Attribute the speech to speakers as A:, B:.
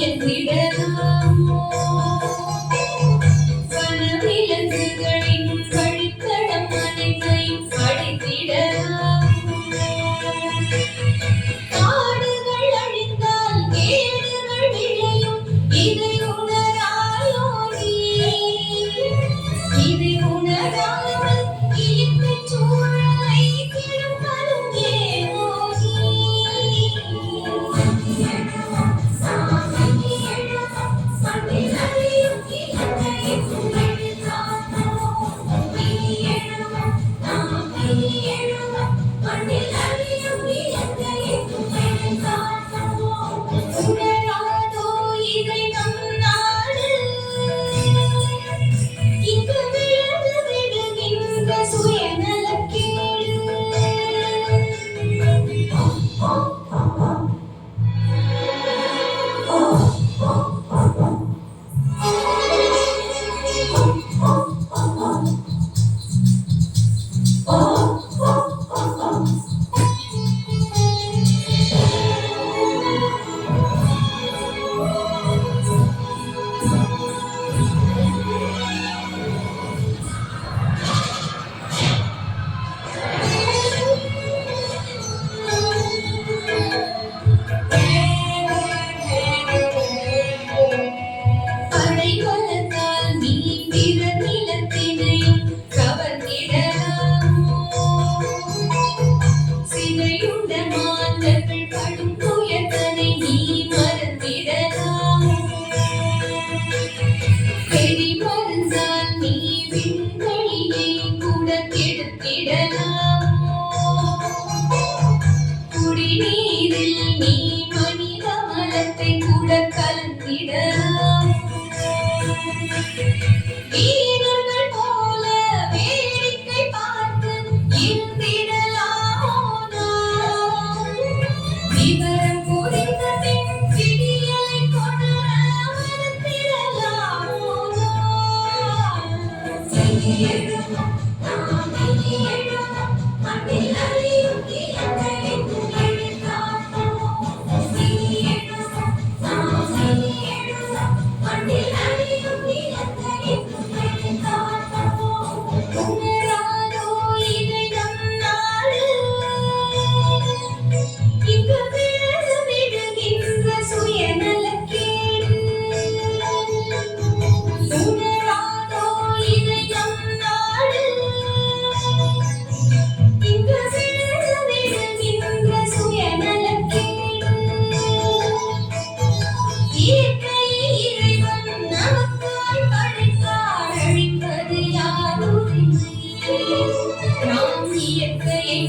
A: என்றிடலாமோ வனவிலங்குகளின் கழிக்கடம் மனிதையும் படித்திடலாம் இயற்கையை